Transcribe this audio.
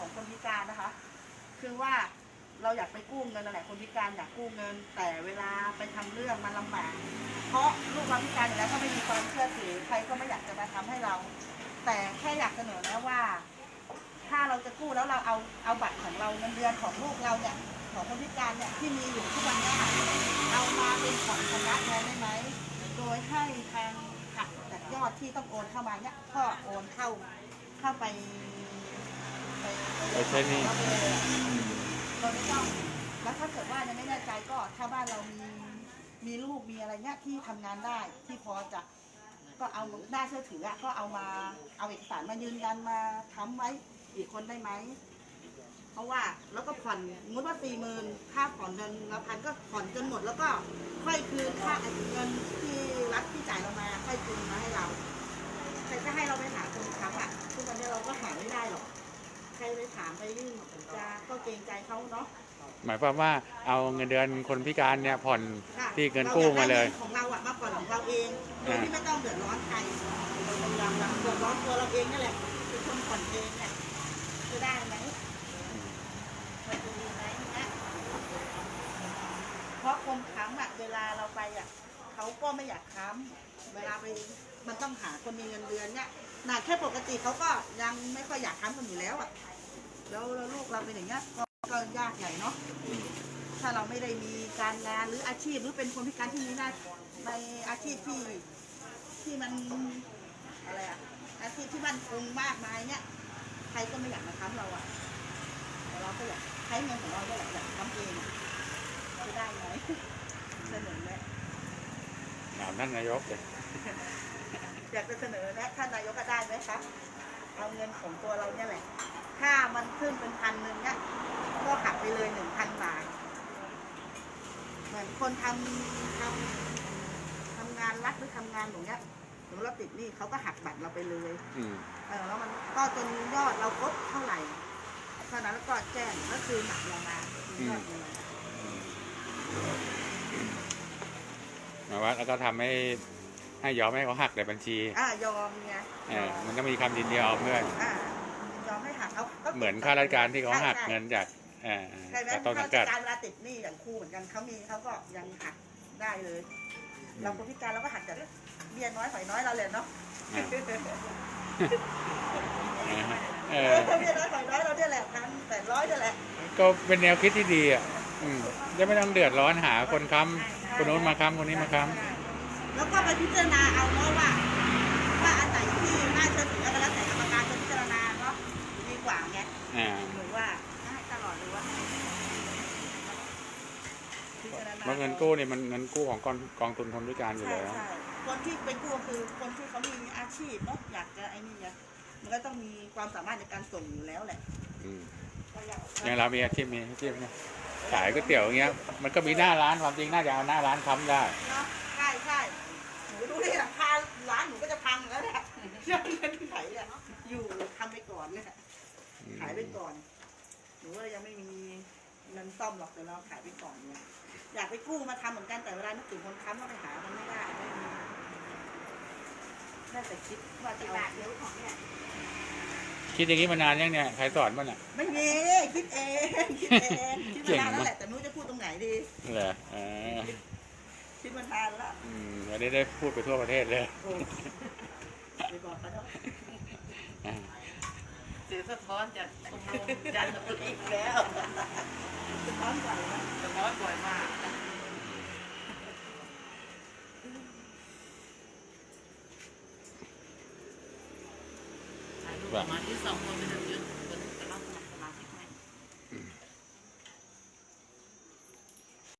ของคนพิการนะคะ คือว่าเราอยากไปกู้เงินนั่นแหละคนพิการอยากกู้เงิน แต่เวลาไปทำเรื่องมันลำบาก เพราะลูกเราพิการอยู่แล้วก็ไม่มีความเชื่อถือใครก็ไม่อยากจะมาทำให้เรา แต่แค่อยากเสนอแนะว่า ถ้าเราจะกู้แล้วเราเอาเอาบัตรของเราเงินเดือนของลูกเราเนี่ยของคนพิการเนี่ยที่มีอยู่ทุกวันนี้เอามาเป็นผ่อนชำระแทนได้ไหมโดยให้ทางหักจากยอดที่ต้องโอนเข้ามาเนี่ยก็โอนเข้าเข้าไป ไปไปใช้หนี้อืมเราไม่ต้องแล้วถ้าเกิดว่ายังไม่แน่ใจก็ถ้าบ้านเรามีมีลูกมีอะไรเนี่ยที่ทำงานได้ที่พอจะก็เอาหน้าเชื่อถืออะก็เอามาเอาเอกสารมายืนยันมาค้ำไว้อีกคนได้ไหมเพราะว่าแล้วก็ผ่อนงดว่าสี่หมื่นค่าผ่อนเดือนละพันก็ผ่อนจนหมดแล้วก็ค่อยคืนค่าเงินที่รัฐที่จ่ายเรามาค่อยคืนมาให้เรา เกรงใจเขาเนาะหมายความว่าเอาเงินเดือนคนพิการเนี่ยผ่อนค่ะที่เงินกู้มาเลย รอยกได้งินของเราอะมาผ่อนของเราเองโดยที่ไม่ต้องเดือดร้อนใครเราพยายามเราเดือดร้อนตัวเราเองนี่แหละเป็นคนผ่อนเองเนี่ยจะได้ไหมมันจะดีไหมนะเพราะคนค้ำอะเวลาเราไปอะเขาก็ไม่อยากค้ำเวลาไปมันต้องหาคนมีเงินเดือนเนี่ยน่ะแค่ปกติเขาก็ยังไม่ค่อยอยากค้ำกันอยู่แล้วอะ แล้วแล้วลูกเราเป็นอย่างเงี้ยก็ก็ยากใหญ่เนาะถ้าเราไม่ได้มีการงานหรืออาชีพหรือเป็นคนพิการที่มีหน้าในอาชีพที่ที่มันอะไรอะอาชีพที่มันคงมากมายเนี่ยใครก็ไม่อยากมาค้ำเราอะแต่เราก็อยากใช้เงินของเราเนี่ยแหละอยากค้ำเองอะจะได้ไหมเสนอแนะถามท่านนายกเลยอยากจะเสนอแนะท่านนายกก็ได้ไหมคะเอาเงินของตัวเราเนี่ยแหละ ถ้ามันขึ้นเป็นพันหนึ่งเนี่ยก็หักไปเลยหนึ่งพันบาท เหมือนคนทำทำทำงานรัฐหรือทำงานอย่างเงี้ยสมมติเราติดหนี้เขาก็หักบัตรเราไปเลยอืมเออแล้วมันก็จนยอดเราครบเท่าไหร่เท่านั้นแล้วก็แจ้งก็คือหนักเรามาคือยอดเงิน หมายว่าแล้วก็ทำให้ให้ยอมให้เขาหักในบัญชีอ่ายอมไงเออมันต้องมีคำยินยอมด้วยอ่า ยอมให้หักเอาก็เหมือนข้าราชการที่เขาหักใช่เงินจากเอ่อใช่ไหมจากต้นข้าสัรางชกัด การเวลาติดหนี้อย่างครูเหมือนกันเขามีเขาก็ยังหักได้เลย เราคนพิการเราก็หักจากเบี้ยน้อยหอยน้อยเราเลยเนาะอ่า เอเอออเบี้ยน้อยหอยน้อยเราเนี่ยแหละพันแปดร้อยเนี่ยแหละ ก็เป็นแนวคิดที่ดีอะอืมจะไม่ต้องเดือดร้อนหาคนค้ำคนโน้นมาค้ำคนนี้มาค้แล้วก็ไปพิจารณาเอาเนาะว่าว่าอันไหนที่น่าเชื่อถือก็แล้วแอ่าหรือว่าให้ตลอดหรือว่าพิจารณาเพราะเงินกู้เนี่ยมันเงินกู้ของกองกองทุนคนพิการอยู่ใช่แล้ว ใช่คนที่ไปกู้คือคนที่เขามีอาชีพเนาะอยากจะไอ้นี่ไงมันก็ต้องมีความสามารถในการส่งอยู่แล้วแหละอืมอย่างเรามีอาชีพมีอาชีพเนี่ยขายก๋วยเตี๋ยวอย่างเงี้ยมันก็มีหน้าร้านความจริงน่าจะเอาหน้าร้านค้ำได้ เนาะใช่ใช่หนูดูดิหลังคาร้านหนูก็จะพังแล้วเนี่ยเรื่องเงินที่ไหนเนี่ยอยู่ทำไปก่อนเนี่ย ขายไปก่อน หนูก็ยังไม่มีเงินซ่อมหรอกแต่เราขายไปก่อนเนี่ยอยากไปกู้มาทำเหมือนกันแต่เวลานึกถึงคนค้ำก็ไปหามันไม่ได้ไม่มีได้แต่คิดว่าจะเอาเดี๋ยวของเนี่ยคิดอย่างนี้มานานยังเนี่ยใครสอนมันอะ ไม่มีคิดเองคิดเองคิดเก่งมานานแล้วมากแหละแต่ไม่รู้จะพูดตรงไหนดีเหรออ่าคิดมานานแล้วอืมวันนี้ได้พูดไปทั่วประเทศเลยโอ้ไปบอกเขาเนาะอ่าเสียงสะท้อนจากชมรมจันทบุรีอีกแล้วสะท้อนไหวนะสะท้อนบ่อยมากถ่ายรูปออกมาที่สองคนเป็น